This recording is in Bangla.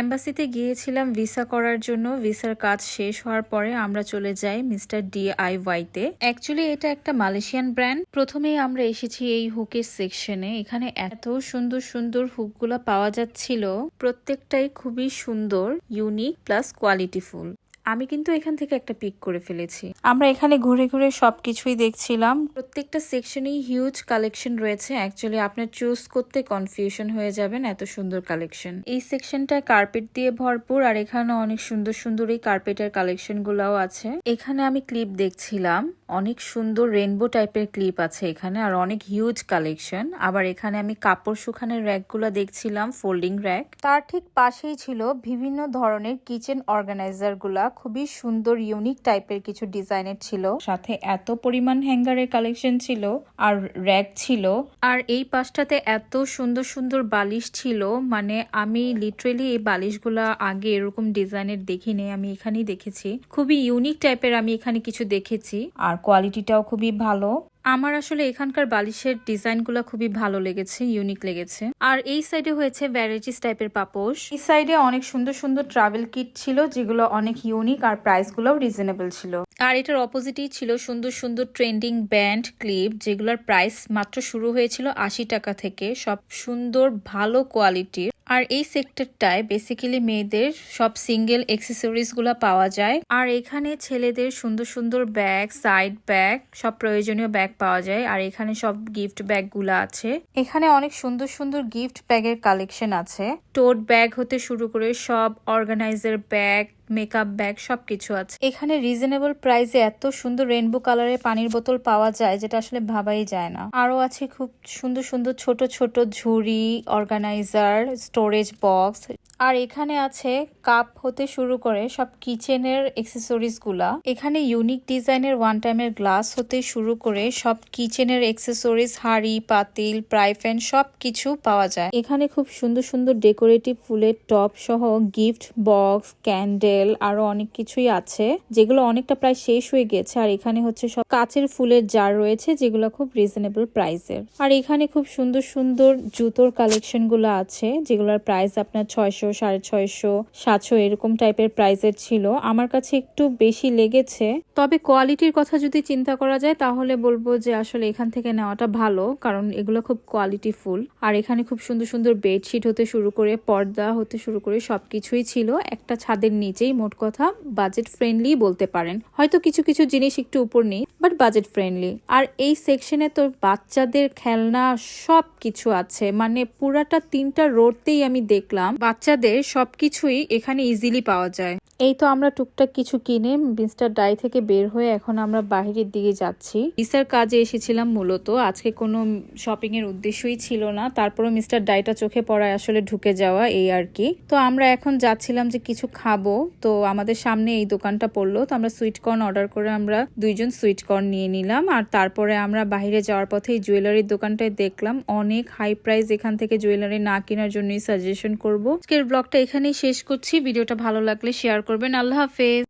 এম্বাসিতে গিয়েছিলাম ভিসা করার জন্য। ভিসার কাজ শেষ হওয়ার পরে আমরা চলে যাই মিস্টার ডিআইওয়াইতে। অ্যাকচুয়ালি এটা একটা মালয়েশিয়ান ব্র্যান্ড। প্রথমেই আমরা এসেছি এই হুকের সেকশনে। এখানে এত সুন্দর সুন্দর হুকগুলো পাওয়া যাচ্ছিল। প্রত্যেকটাই খুবই সুন্দর, ইউনিক, প্লাস কোয়ালিটিফুল। আমি কিন্তু এখান থেকে একটা পিক করে ফেলেছি। আমরা এখানে ঘুরে ঘুরে সবকিছুই দেখছিলাম। প্রত্যেকটা সেকশনেই হিউজ কালেকশন রয়েছে। অ্যাকচুয়ালি আপনার চুজ করতে কনফিউশন হয়ে যাবেন এত সুন্দর কালেকশন এই সেকশনটা কার্পেট দিয়ে ভরপুর আর এখানে অনেক সুন্দর সুন্দর এই কার্পেটের কালেকশন গুলাও আছে। এখানে আমি ক্লিপ দেখছিলাম। অনেক সুন্দর রেনবো টাইপের ক্লিপ আছে এখানে আর অনেক হিউজ কালেকশন আবার এখানে আমি কাপড় শুকানোর র্যাকগুলো দেখছিলাম ফোল্ডিং র্যাক তার ঠিক পাশেই ছিল বিভিন্ন ধরনের কিচেন অর্গানাইজারগুলা খুবই সুন্দর ইউনিক টাইপের কিছু ডিজাইনের ছিল। সাথে এত পরিমাণ হ্যাঙ্গারের কালেকশন ছিল আর র্যাক ছিল। আর এই পাশটাতে এত সুন্দর সুন্দর বালিশ ছিল। মানে আমি লিটারেলি এই বালিশগুলা আগে এরকম ডিজাইনের দেখিনি, আমি এখানেই দেখেছি। খুবই ইউনিক টাইপের আমি এখানে কিছু দেখেছি। আর কোয়ালিটিটাও খুবই ভালো। আমার আসলে এখানকার বালিশের ডিজাইনগুলো খুবই ভালো লেগেছে ইউনিক লেগেছে। আর এই সাইডে হয়েছে ভ্যারাইটিস টাইপের পাপোশ। এই সাইডে অনেক সুন্দর সুন্দর ট্রাভেল কিট ছিল, যেগুলো অনেক ইউনিক আর প্রাইসগুলোও রিজনেবল ছিল। আর এটার অপোজিটেই ছিল সুন্দর সুন্দর ট্রেন্ডিং ব্যান্ড ক্লিপ যেগুলোর প্রাইস মাত্র শুরু হয়েছিল আশি টাকা থেকে। সব সুন্দর, ভালো কোয়ালিটির আর এই সেক্টরটায় বেসিক্যালি মেয়েদের সব সিঙ্গেল এক্সেসরিজগুলো পাওয়া যায়। আর এখানে ছেলেদের সুন্দর সুন্দর ব্যাগ সাইড ব্যাগ সব প্রয়োজনীয় ব্যাগ পাওয়া যায়। আর এখানে সব গিফট ব্যাগগুলো আছে। এখানে অনেক সুন্দর সুন্দর গিফট ব্যাগের কালেকশন আছে। টোট ব্যাগ হতে শুরু করে সব অর্গানাইজার ব্যাগ মেকআপ ব্যাগ সবকিছু আছে। এখানে রিজনেবল প্রাইসে এত সুন্দর রেনবো কালারের পানির বোতল পাওয়া যায়, যেটা আসলে ভাবাই যায় না। আরও আছে খুব সুন্দর সুন্দর ছোট ছোট ঝুড়ি অর্গানাইজার স্টোরেজ বক্স আর এখানে আছে কাপ হতে শুরু করে সব কিচেনেরগুলা। এখানে ইউনিক ডিজাইনের ওয়ান টাইমের গ্লাস হতে শুরু করে সব কিচেনের এক্সেসরিজ হাড়ি, পাতিল প্রাইফ্যান সব কিছু পাওয়া যায়। এখানে খুব সুন্দর সুন্দর ডেকোরেটিভ ফুলের টপ সহ গিফট বক্স ক্যান্ডেল আরও অনেক কিছুই আছে, যেগুলো অনেকটা প্রায় শেষ হয়ে গেছে। আর এখানে হচ্ছে সব কাচের ফুলের জার রয়েছে, যেগুলো খুব রিজনেবল প্রাইসের আর এখানে খুব সুন্দর সুন্দর জুতোর কালেকশনগুলো আছে, যেগুলোর প্রাইস আপনার ছয়শো, সাড়ে ছয়শো, সাতশো এরকম টাইপের প্রাইসের ছিল। আমার কাছে একটু বেশি লেগেছে। তবে কোয়ালিটির কথা যদি চিন্তা করা যায়, তাহলে বলব যে আসলে এখান থেকে নেওয়াটা ভালো, কারণ এগুলো খুব কোয়ালিটি ফুল। আর এখানে খুব সুন্দর সুন্দর বেডশিট হতে শুরু করে, পর্দা হতে শুরু করে সবকিছুই ছিল। একটা ছাদের নিচেই মোট কথা বাজেট ফ্রেন্ডলি বলতে পারেন। হয়তো কিছু কিছু জিনিস একটু উপর নেই বাট বাজেট ফ্রেন্ডলি আর এই সেকশনে তো বাচ্চাদের খেলনা সব কিছু আছে। মানে পুরাটা তিনটা রোডতেই আমি দেখলাম, বাচ্চাদের সবকিছুই এখানে ইজিলি পাওয়া যায়। এই তো আমরা টুকটাক কিছু কিনে মিস্টার ডাই থেকে বের হয়ে এখন আমরা বাহিরের দিকে যাচ্ছি। ভিসার কাজে এসেছিলাম মূলত। আজকে কোনো শপিং এর উদ্দেশ্যই ছিল না। তারপরে মিস্টার ডাইটা চোখে পড়ায় আসলে ঢুকে যাওয়া এই আর কি। তো আমরা এখন যাচ্ছিলাম যে কিছু খাব। তো আমাদের সামনে এই দোকানটা পড়ল, তো আমরা সুইট কর্ন অর্ডার করে আমরা দুইজন সুইট কর্ন নিয়ে নিলাম। আর তারপরে আমরা বাইরে যাওয়ার পথে এই জুয়েলারির দোকানটায় দেখলাম, অনেক হাই প্রাইস এখান থেকে জুয়েলারি না কেনার জন্যই সাজেশন করব। আজকের ব্লগটা এখানেই শেষ করছি। ভিডিওটা ভালো লাগলে শেয়ার করবেন। আল্লাহ হাফেজ।